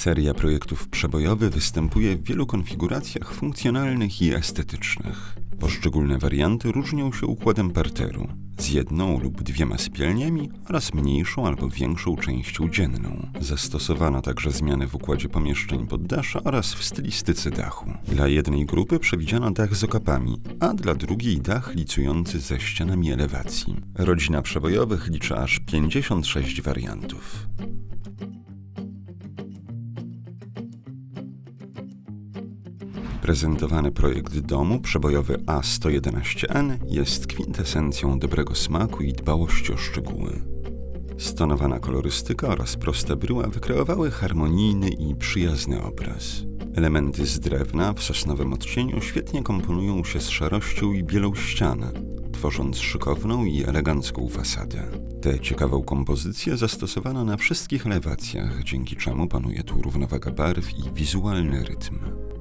Seria projektów przebojowy występuje w wielu konfiguracjach funkcjonalnych i estetycznych. Poszczególne warianty różnią się układem parteru z jedną lub dwiema sypialniami oraz mniejszą albo większą częścią dzienną. Zastosowano także zmiany w układzie pomieszczeń poddasza oraz w stylistyce dachu. Dla jednej grupy przewidziano dach z okapami, a dla drugiej dach licujący ze ścianami elewacji. Rodzina przebojowych liczy aż 56 wariantów. Prezentowany projekt domu przebojowy A111N jest kwintesencją dobrego smaku i dbałości o szczegóły. Stonowana kolorystyka oraz proste bryła wykreowały harmonijny i przyjazny obraz. Elementy z drewna w sosnowym odcieniu świetnie komponują się z szarością i bielą ścian, tworząc szykowną i elegancką fasadę. Tę ciekawą kompozycję zastosowano na wszystkich elewacjach, dzięki czemu panuje tu równowaga barw i wizualny rytm.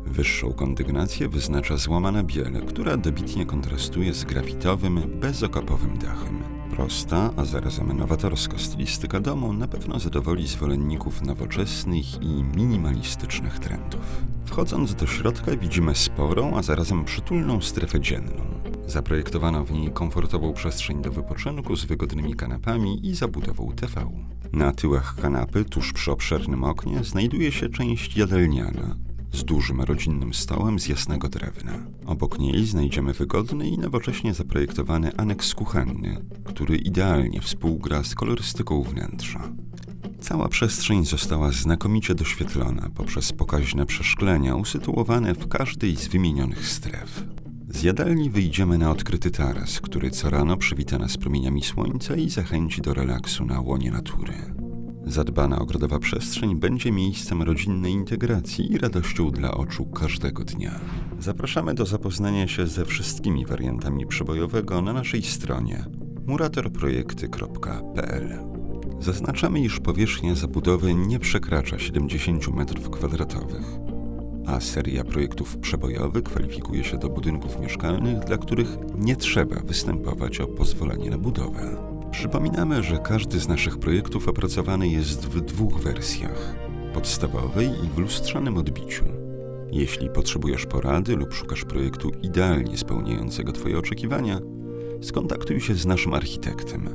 Wyższą kondygnację wyznacza złamana biel, która dobitnie kontrastuje z grafitowym, bezokapowym dachem. Prosta, a zarazem nowatorska stylistyka domu na pewno zadowoli zwolenników nowoczesnych i minimalistycznych trendów. Wchodząc do środka widzimy sporą, a zarazem przytulną strefę dzienną. Zaprojektowano w niej komfortową przestrzeń do wypoczynku z wygodnymi kanapami i zabudową TV. Na tyłach kanapy, tuż przy obszernym oknie, znajduje się część jadalniana, z dużym rodzinnym stołem z jasnego drewna. Obok niej znajdziemy wygodny i nowocześnie zaprojektowany aneks kuchenny, który idealnie współgra z kolorystyką wnętrza. Cała przestrzeń została znakomicie doświetlona poprzez pokaźne przeszklenia usytuowane w każdej z wymienionych stref. Z jadalni wyjdziemy na odkryty taras, który co rano przywita nas promieniami słońca i zachęci do relaksu na łonie natury. Zadbana ogrodowa przestrzeń będzie miejscem rodzinnej integracji i radością dla oczu każdego dnia. Zapraszamy do zapoznania się ze wszystkimi wariantami przebojowego na naszej stronie muratorprojekty.pl. Zaznaczamy, iż powierzchnia zabudowy nie przekracza 70 m2, a seria projektów przebojowych kwalifikuje się do budynków mieszkalnych, dla których nie trzeba występować o pozwolenie na budowę. Przypominamy, że każdy z naszych projektów opracowany jest w dwóch wersjach: podstawowej i w lustrzanym odbiciu. Jeśli potrzebujesz porady lub szukasz projektu idealnie spełniającego Twoje oczekiwania, skontaktuj się z naszym architektem.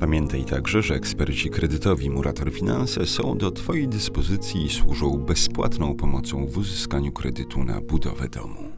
Pamiętaj także, że eksperci kredytowi Murator Finanse są do Twojej dyspozycji i służą bezpłatną pomocą w uzyskaniu kredytu na budowę domu.